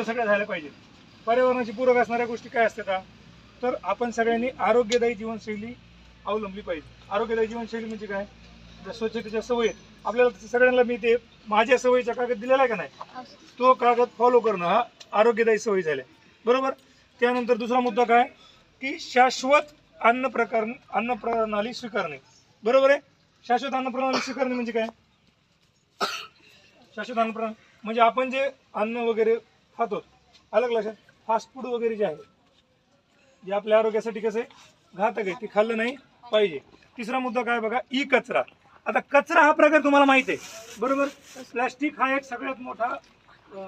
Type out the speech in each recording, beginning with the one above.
उपयुक्त सगळ्या झाल्या पाहिजेत पर्यावरणाची पूरक असणाऱ्या गोष्टी काय असतात तर आपण सगळ्यांनी आरोग्यदायी जीवनशैली अवलंबली पाहिजे. आरोग्यदायी जीवनशैली म्हणजे काय? स्वच्छतेच्या सवयी आपल्याला सगळ्यांना मी ते माझ्या सवयीचा कागद दिलेला आहे का नाही? तो कागद फॉलो करणं हा आरोग्यदायी सवयी झाल्या. बरोबर? त्यानंतर दुसरा मुद्दा काय? की शाश्वत अन्न प्रकार अन्न प्रणाली स्वीकारणे. बरोबर आहे? शाश्वत अन्न प्रणाली स्वीकारणे म्हणजे काय? शाश्वत अन्न प्रणाली. म्हणजे आपण जे अन्न वगैरे खातो. अलग लक्षात? फास्ट फूड वगैरे जे आहे जे आपल्या आरोग्यासाठी कसं आहे घातक आहे ते खाल्लं नाही पाहिजे. तिसरा मुद्दा काय बघा? ई कचरा आता कचरा हा प्रकार तुम्हाला माहीत आहे. बरोबर? प्लॅस्टिक हा एक सगळ्यात मोठा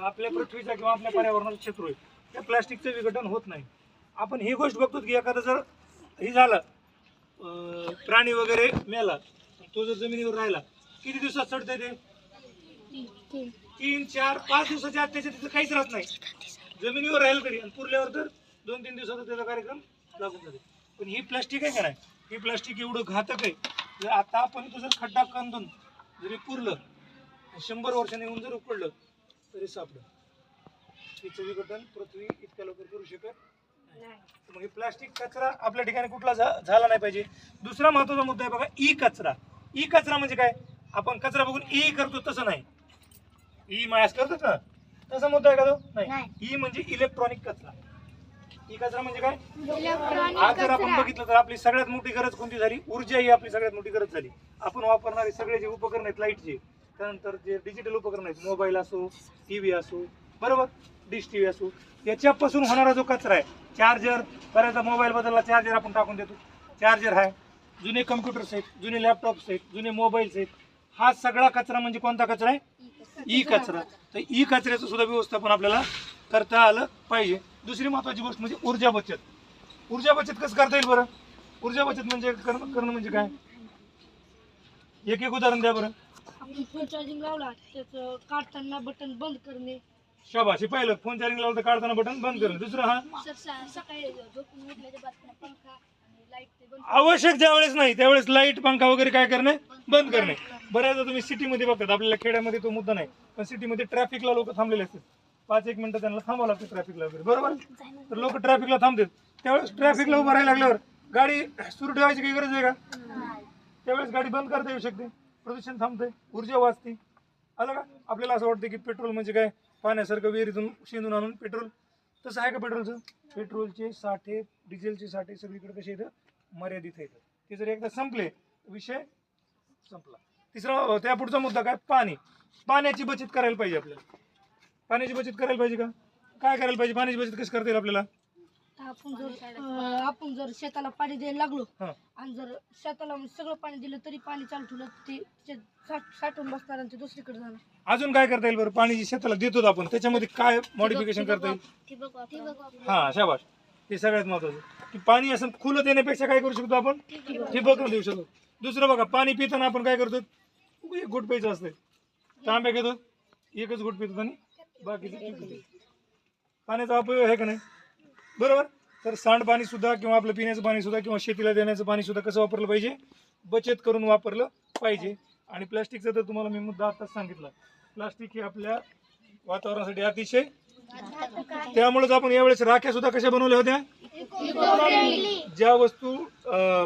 आपल्या पृथ्वीचा किंवा आपल्या पर्यावरणाचा क्षेत्र आहे. त्या प्लॅस्टिकचं विघटन होत नाही. आपण ही गोष्ट बघतो की एखादं जर हे झालं प्राणी वगैरे मेला तो जर जमिनीवर राहिला किती दिवसात चढते ते? तीन चार पाच दिवसाच्या आत त्याच्या तिथं काहीच राहत नाही. जमिनीवर राहील तरी आणि पुरल्यावर तर दोन तीन दिवसाचा त्याचा कार्यक्रम लागून जाते पण ही प्लास्टिक आहे का नाही? ही प्लास्टिक एवढं घातक आहे. जर आता आपण तो जर खड्डा कांदून जरी पुरलं शंभर वर्षाने येऊन जर उकडलं तरी सापडं तिचं विघटन पृथ्वी इतक्या लवकर करू शकत मग हे प्लास्टिक कचरा आपल्या ठिकाणी कुठला झा- झाला नाही पाहिजे. दुसरा महत्त्वाचा मुद्दा आहे बघा ई कचरा ई कचरा म्हणजे काय? आपण कचरा बघून ई करतो तसं नाही. ई मायास करतो ना तसा मुद्दा आहे का तो? नाही. ई म्हणजे इलेक्ट्रॉनिक कचरा. ई कचरा म्हणजे काय? आज जर आपण बघितलं तर आपली सगळ्यात मोठी गरज कोणती झाली? ऊर्जा ही आपली सगळ्यात मोठी गरज झाली. आपण वापरणारे सगळे जे उपकरण आहेत लाईटचे त्यानंतर जे डिजिटल उपकरण आहेत मोबाईल असो टीव्ही असो बरोबर? डिश टीव्ही असो याच्यापासून होणारा जो कचरा आहे चार्जर बऱ्याचदा मोबाईल बदलला चार्जर आपण टाकून देतो. चार्जर आहे जुने कम्प्युटर्स आहेत जुने लॅपटॉप्स आहेत जुने मोबाईल्स आहेत. हा सगळा कचरा म्हणजे कोणता कचरा आहे? ई कचरा. तर ई कचऱ्याचं सुद्धा व्यवस्थापन आपल्याला करता आलं पाहिजे. दुसरी महत्वाची गोष्ट म्हणजे ऊर्जा बचत. ऊर्जा बचत कसं करता येईल बरं? ऊर्जा बचत म्हणजे करणं म्हणजे काय? एक एक उदाहरण द्या बरं. आपण फोन चार्जिंग लावला त्याचं काढताना बटन बंद करणे. शाबाश पहिलं. फोन चार्जिंग लावलं तर काढताना बटन बंद करणं. दुसरं हा? सकाळी झोपून उठल्याच्या बाद पंखा आणि लाइट ते बंद आवश्यक ज्यावेळेस नाही त्यावेळेस लाइट पंखा वगैरे काय करणे? बंद करणे. बऱ्याचदा तुम्ही सिटीमध्ये बघतात आपल्याला खेड्यामध्ये तो मुद्दा नाही. पण सिटीमध्ये ट्रॅफिकला लोक थांबलेले असतात. पाच एक मिनिटं त्यांना थांबावं लागतं ट्रॅफिकला वगैरे. बरोबर? तर लोक ट्रॅफिकला थांबतात. त्यावेळेस ट्रॅफिकला उभं राहायला लागल्यावर गाडी सुरू ठेवायची काही गरज आहे का? त्यावेळेस गाडी बंद करता येऊ शकते. प्रदूषण थांबते ऊर्जा वाचते. आलं का? आपल्याला असं वाटतं की पेट्रोल म्हणजे काय? पाण्यासारखं विहिरीतून शेंदून आणून पेट्रोल. तसं आहे का पेट्रोलचं? पेट्रोलचे साठे डिझेलचे साठे सगळीकडे कसे येतं? मर्यादित येतं. ते जर एकदा संपले विषय संपला. तिसरा त्या पुढचा मुद्दा काय? पाणी. पाण्याची बचत करायला पाहिजे आपल्याला. पाण्याची बचत करायला पाहिजे का? काय करायला पाहिजे? पाण्याची बचत कशी करता येईल आपल्याला? आपण जर अं, आपण जर शेताला पाणी द्यायला लागलो हा. आणि जर शेताला सगळं पाणी दिलं तरी पाणी चालू ठेवलं ते ते साठ- साठून बसणार आणि ते दुसरीकडे जाणार. अजून काय करता येईल बरं? पाणी जे शेताला देतो आपण त्याच्यामध्ये काय मॉडिफिकेशन करता येईल? हा शाबाश हे सगळ्यात महत्वाचं. की पाणी असं खुलं देण्यापेक्षा काय करू शकतो आपण? ठिबक देऊ शकतो. दुसरं बघा पाणी पिताना आपण काय करतो एक घोट प्यायचं असतंय. तांब्या घेतो एकच घोट पितो आणि बाकीचं पाण्याचा उपयोग आहे का नाही? बरोबर? तर सांडपाणी सुद्धा किंवा आपलं पिण्याचं पाणी सुद्धा किंवा शेतीला देण्याचं पाणी सुद्धा कसं वापरलं पाहिजे? बचत करून वापरलं पाहिजे. आणि प्लास्टिकचं तर तुम्हाला मी मुद्दा आताच सांगितला. प्लास्टिक हे आपल्या वातावरणासाठी अतिशय त्यामुळेच आपण यावेळेस राख्या सुद्धा कशा बनवल्या होत्या? ज्या वस्तू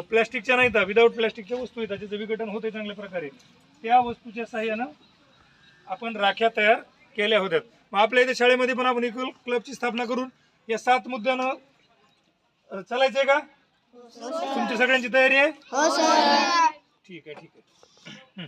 प्लास्टिकच्या नाहीत विदाऊट प्लास्टिकच्या वस्तू आहेत त्याचं विघटन होते चांगल्या प्रकारे. त्या वस्तूच्या साह्यानं आपण राख्या तयार केल्या होत्या. मग आपल्या इथे शाळेमध्ये पण आपण इक्वल क्लबची स्थापना करून या सात मुद्द्यानं चालायचंय का? तुमची सगळ्यांची तयारी आहे? ठीक आहे ठीक आहे. हं.